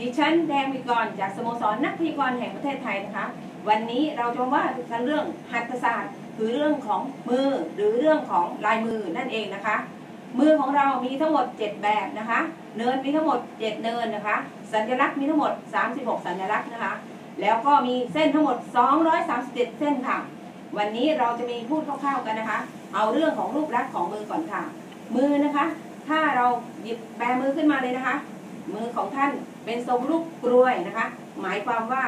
ดิฉันแดงวิกรจากสโมสรนักพยากรณ์แห่งประเทศไทยนะคะ วันนี้เราจะมาว่ากันเรื่องหัตถศาสตร์คือเรื่องของมือหรือเรื่องของลายมือนั่นเองนะคะ มือของเรามีทั้งหมด 7 แบบนะคะ เนินมีทั้งหมด 7 เนินนะคะ สัญลักษณ์มีทั้งหมด 36 สัญลักษณ์นะคะ แล้วก็มีเส้นทั้งหมด 237 เส้นค่ะ วันนี้เราจะมีพูดคร่าวๆกันนะคะ เอาเรื่องของรูปลักษณ์ของมือก่อนค่ะ มือนะคะ ถ้าเราหยิบแบมือขึ้นมาเลยนะคะ มือของท่านเป็นทรงลูกกลวยนะคะ หมายความว่า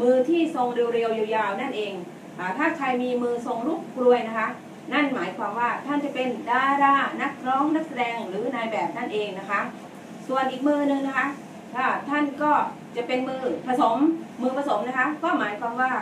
มือที่ทรงเรียวๆยาวๆนั่นเองอถ้าใครมีมือทรงลูกกลวยนะคะ นั่นหมายความว่าท่านจะเป็นดารานักร้องนักแสดงหรือนายแบบนั่นเองนะคะ ส่วนอีกมือหนึ่งนะคะถ้าท่านก็จะเป็นมือผสมมือผสมนะคะ ก็หมายความว่า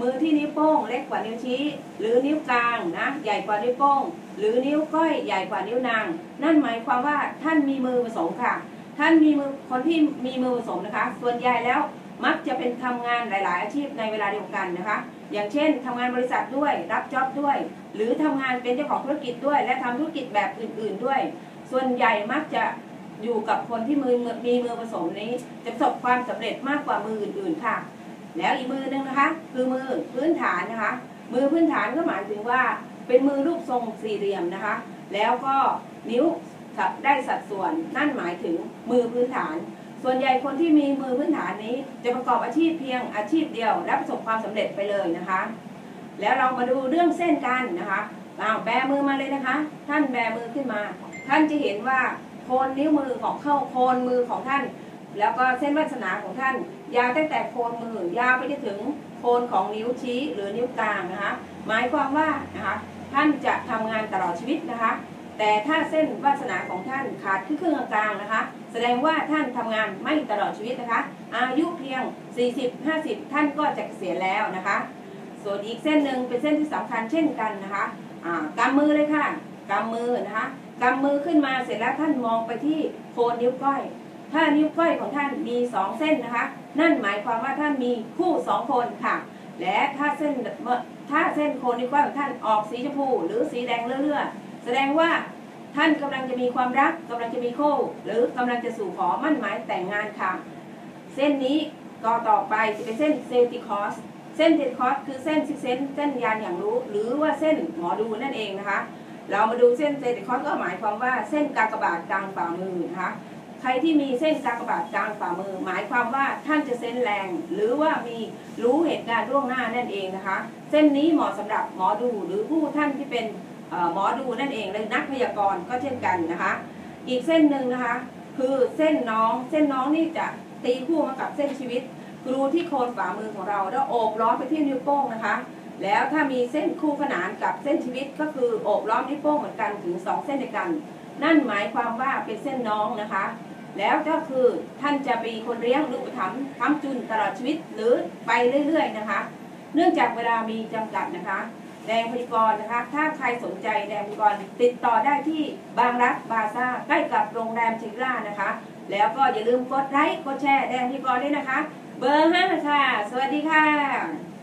มือที่นิ้วโป้งเล็กกว่านิ้วชี้ หรือนิ้วกลางนะใหญ่กว่านิ้วโป้ง หรือนิ้วก้อยใหญ่กว่านิ้วนาง นั่นหมายความว่าท่านมีมือผสมค่ะ ท่านมีมือคนที่มีมือผสมนะคะ ส่วนใหญ่แล้วมักจะเป็นทำงานหลาย ๆ อาชีพในเวลาเดียวกันนะคะ อย่างเช่นทำงานบริษัทด้วย รับจ็อบด้วย หรือทำงานเป็นเจ้าของธุรกิจด้วย และทำธุรกิจแบบอื่น ๆด้วย ส่วนใหญ่มักจะอยู่กับคนที่มือมีมือผสมนี้ จะประสบความสำเร็จมากกว่ามืออื่น ๆ ค่ะ แล้วอีกมือหนึงนะคะ คือมือพื้นฐานนะคะ มือพื้นฐานก็หมายถึงว่าเป็นมือรูปทรงสี่เหลี่ยมนะคะ แล้วก็นิ้ว ได้สัดส่วนนั่นหมายถึงมือพื้นฐาน ส่วนใหญ่คนที่มีมือพื้นฐานนี้ จะประกอบอาชีพเพียงอาชีพเดียว และประสบความสำเร็จไปเลยนะคะ แล้วเรามาดูเรื่องเส้นกันนะคะเอาแบมือมาเลยนะคะ ท่านแบมือขึ้นมา ท่านจะเห็นว่าโคนนิ้วมือของเข้าโคนมือของท่าน แล้วก็เส้นวาสนาของท่าน ยาวตั้งแต่โคนมือยาวไปจนถึงโคนของนิ้วชี้หรือนิ้วกลางนะคะ หมายความว่านะคะท่านจะทำงานตลอดชีวิตนะคะ แต่ถ้าเส้นวาสนาของท่านขาดครึ่งกลางนะคะ แสดงว่าท่านทำงานไม่ตลอดชีวิตนะคะ อายุเพียง 40-50 ท่านก็จะเกษียณแล้วนะคะ ส่วนอีกเส้นหนึ่งเป็นเส้นที่สำคัญเช่นกันนะคะอ่ากำมือเลยค่ะกำมือนะคะกำมือขึ้นมาเสร็จแล้วท่านมองไปที่โคนนิ้วก้อย ถ้านิ้วก้อยของท่านมีสองเส้นนะคะ นั่นหมายความว่าท่านมีคู่สองคนค่ะ และถ้าเส้นถ้าเส้นโคนนิ้วก้อยของท่านออกสีชมพู หรือสีแดงเลื่อๆ แสดงว่าท่านกำลังจะมีความรักกำลังจะมีคู่ หรือกำลังจะสู่ขอมั่นหมายแต่งงานค่ะ เส้นนี้ก็ต่อไปจะเป็นเส้นเซติคอสเส้นเซติคอสคือเส้นซิกเซนเส้นยานอย่างรู้ หรือว่าเส้นหมอดูนั่นเองนะคะ เรามาดูเส้นเซติคอสก็หมายความว่าเส้นกากบาทกลางฝ่ามือนะคะใครที่มีเส้นกากบาทกลางฝ่ามือ หมายความว่าท่านจะเส้นแรง หรือว่ามีรู้เหตุการณ์ล่วงหน้านั่นเองนะคะ เส้นนี้เหมาะสำหรับหมอดูหรือผู้ท่านที่เป็น หมอดูนั่นเองและนักพยากรณ์ก็เช่นกันนะคะ อีกเส้นหนึ่งนะคะ คือเส้นน้องเส้นน้องนี่จะตีคู่มากับเส้นชีวิตกรูที่โคนฝ่ามือของเราแล้วโอบล้อมไปที่นิ้วโป้งนะคะ แล้วถ้ามีเส้นคู่ขนานกับเส้นชีวิตก็คือโอบล้อมนิ้วโป้งเหมือนกันถึง 2 เส้นเดียวกัน นั่นหมายความว่าเป็นเส้นน้องนะคะ แล้วก็คือท่านจะเป็นคนเลี้ยงหรืออุปถัมภ์ค้ำจุนตลอดชีวิตหรือไปเรื่อย ๆ นะคะ เนื่องจากเวลามีจำกัดนะคะ แดงพยากรนะคะ ถ้าใครสนใจแดงพยากรติดต่อได้ที่บางรักบาซ่าใกล้กับโรงแรมชิล่านะคะ แล้วก็อย่าลืมกดไลค์กดแชร์แดงพยากรด้วยนะคะ เบอร์ห้าค่ะ สวัสดีค่ะ